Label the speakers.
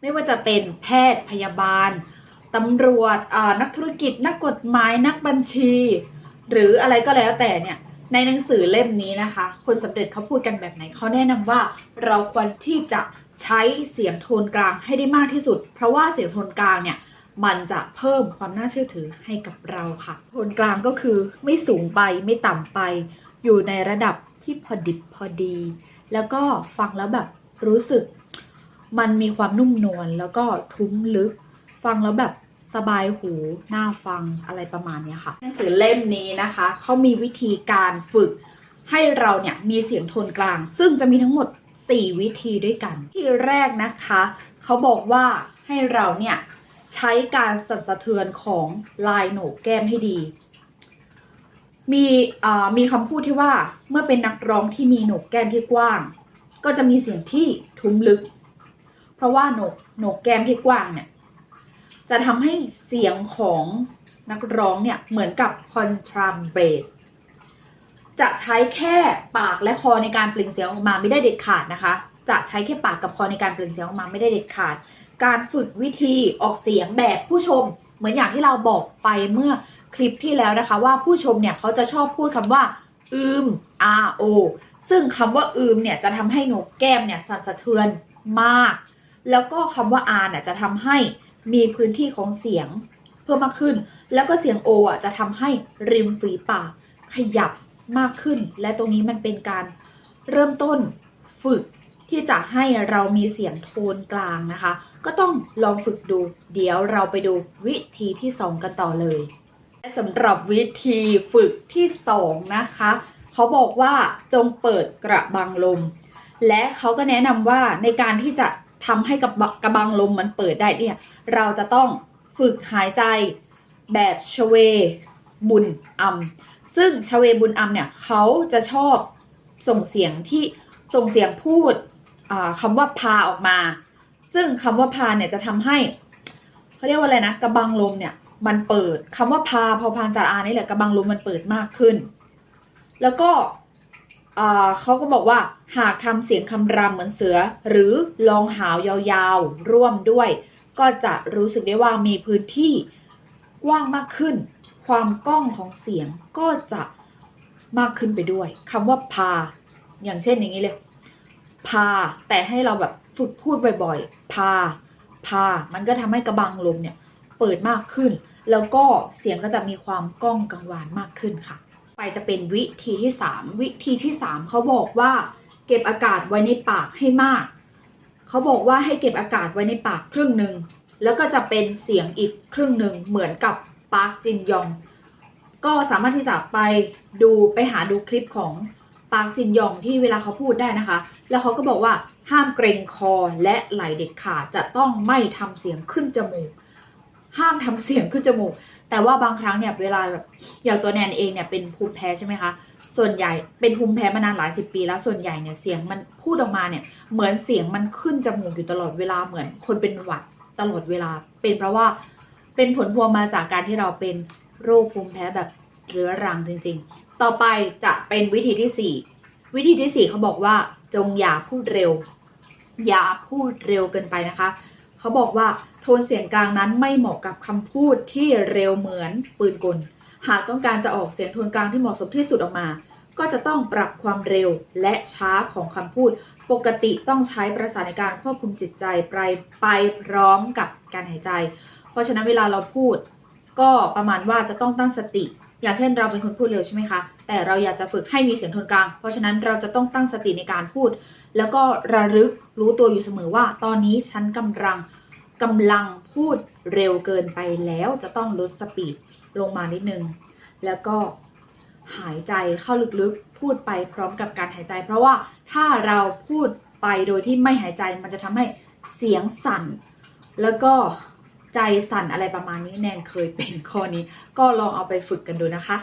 Speaker 1: ไม่ว่าจะเป็นแพทย์พยาบาลตำรวจนักธุรกิจ นักกฎหมายนักบัญชี หรืออะไรก็แล้วแต่เนี่ยในหนังสือเล่มนี้นะคะคนสำเร็จเขาพูดกันแบบไหนเขาแนะนำว่าเราควรที่จะใช้เสียงโทนกลางให้ได้มากที่สุด เพราะว่าเสียงโทนกลางเนี่ยมันจะเพิ่มความน่าเชื่อถือให้กับเราค่ะ โทนกลางก็คือไม่สูงไปไม่ต่ำไป อยู่ในระดับที่พอดิบพอดี แล้วก็ฟังแล้วแบบรู้สึก มันมีความนุ่มนวลแล้วก็ทุ้มลึก ฟังแล้วแบบสบายหูน่าฟังอะไรประมาณนี้ค่ะหนังสือเล่มนี้นะคะเขามีวิธีการฝึกให้เราเนี่ยมีเสียงโทนกลาง ซึ่งจะมีทั้งหมด 4 วิธีด้วยกัน ที่แรกนะคะเขาบอกว่าให้เราเนี่ยใช้การสั่นสะเทือนของลายโหนกแก้มให้ดี มีมีคำพูดที่ว่าเมื่อเป็นนักร้องที่มีโหนกแก้มที่กว้าง ก็จะมีเสียงที่ทุ้มลึก เพราะว่าโหนกโหนกแก้มที่กว้างเนี่ยจะทำให้เสียงของนักร้องเนี่ยเหมือนกับคอนทราเบสจะใช้แค่ปากและคอในการเปล่งเสียงออกมาไม่ได้เด็ดขาดนะคะ จะใช้แค่ปากกับคอในการเปล่งเสียงออกมาไม่ได้เด็ดขาด การฝึกวิธีออกเสียงแบบผู้ชม เหมือนอย่างที่เราบอกไปเมื่อคลิปที่แล้วนะคะ ว่าผู้ชมเนี่ยเขาจะชอบพูดคำว่า อืม r o ซึ่งคำว่าอืมเนี่ยจะทำให้โหนกแก้มเนี่ยสั่นสะเทือนมาก แล้วก็คำว่า r เนี่ยจะทำให้มีพื้นที่ของเสียงเพิ่มมากขึ้น แล้วก็เสียง o อะจะทำให้ริมฝีปากขยับมากขึ้น และตรงนี้มันเป็นการเริ่มต้นฝึกที่จะให้เรามีเสียงโทนกลางนะคะ ก็ต้องลองฝึกดู เดี๋ยวเราไปดูวิธีที่ 2 กันต่อเลยและสำหรับวิธีฝึกที่ 2 นะคะ เขาบอกว่าจงเปิดกระบังลม และเขาก็แนะนำว่าในการที่จะ ทำให้กระบกระบังลมมันเปิดได้เนี่ย เราจะต้องฝึกหายใจแบบชเวบุญอัมซึ่งชเวบุญอัมเนี่ยเขาจะชอบส่งเสียงที่ส่งเสียงพูดอ่าคำว่าพาออกมา ซึ่งคำว่าพาเนี่ยจะทำให้เขาเรียกว่าอะไรนะกระบังลมเนี่ยมันเปิดคำว่าพาพอพานสระอานี่แหละกระบังลมมันเปิดมากขึ้น แล้วก็ เขาก็บอกว่าหากทำเสียงคำรามเหมือนเสือ หรือลองหาวยาวๆ ร่วมด้วย ก็จะรู้สึกได้ว่ามีพื้นที่กว้างมากขึ้น ความก้องของเสียงก็จะมากขึ้นไปด้วยคำว่าพา อย่างเช่นอย่างนี้เลย พา แต่ให้เราแบบฝึกพูดบ่อยๆ พา พา มันก็ทำให้กระบังลมเนี่ยเปิดมากขึ้น แล้วก็เสียงก็จะมีความก้องกังวานมากขึ้นค่ะ ไปจะเป็นวิธีที่ 3 วิธีที่ 3เขาบอกว่า เก็บอากาศไว้ในปากให้มาก เขาบอกว่าให้เก็บอากาศไว้ในปากครึ่งหนึ่งแล้วก็จะเป็นเสียงอีกครึ่งหนึ่งเหมือนกับปาร์คจินยอง ก็สามารถที่จะไปดูไปหาดูคลิปของปาร์คจินยองที่เวลาเขาพูดได้นะคะ แล้วเขาก็บอกว่าห้ามเกรงคอและไหลเด็ดขาดจะต้องไม่ทำเสียงขึ้นจมูก ห้ามทำเสียงขึ้นจมูก แต่ว่าบางครั้งเนี่ยเวลาแบบอย่างตัวแนนเองเนี่ยเป็นภูมิแพ้ใช่ไหมคะส่วนใหญ่เป็นภูมิแพ้มานานหลายสิบปีแล้วส่วนใหญ่เนี่ยเสียงมันพูดออกมาเนี่ยเหมือนเสียงมันขึ้นจมูกอยู่ตลอดเวลาเหมือนคนเป็นหวัดตลอดเวลา เป็นเพราะว่าเป็นผลพวงมาจากการที่เราเป็นโรคภูมิแพ้แบบเรื้อรังจริง ๆ ต่อไปจะเป็นวิธีที่สี่วิธีที่สี่เขาบอกว่าจงอย่าพูดเร็ว อย่าพูดเร็วเกินไปนะคะ เขาบอกว่าโทนเสียงกลางนั้นไม่เหมาะกับคำพูดที่เร็วเหมือนปืนกล หากต้องการจะออกเสียงโทนกลางที่เหมาะสมที่สุดออกมา ก็จะต้องปรับความเร็วและช้าของคำพูด ปกติต้องใช้ประสาทในการควบคุมจิตใจไปไปพร้อมกับการหายใจ เพราะฉะนั้นเวลาเราพูด ก็ประมาณว่าจะต้องตั้งสติ อย่างเช่นเราเป็นคนพูดเร็วใช่ไหมคะ แต่เราอยากจะฝึกให้มีเสียงโทนกลาง เพราะฉะนั้นเราจะต้องตั้งสติในการพูด แล้วก็ระลึกรู้ตัวอยู่เสมอว่า ตอนนี้ฉันกำลังกำลังพูดเร็วเกินไปแล้วจะต้องลดสปีดลงมานิดนึง แล้วก็หายใจเข้าลึกๆ พูดไปพร้อมกับการหายใจ เพราะว่าถ้าเราพูดไปโดยที่ไม่หายใจมันจะทำให้เสียงสั่น แล้วก็ใจสั่นอะไรประมาณนี้แนนเคยเป็นข้อนี้ ก็ลองเอาไปฝึกกันดูนะคะ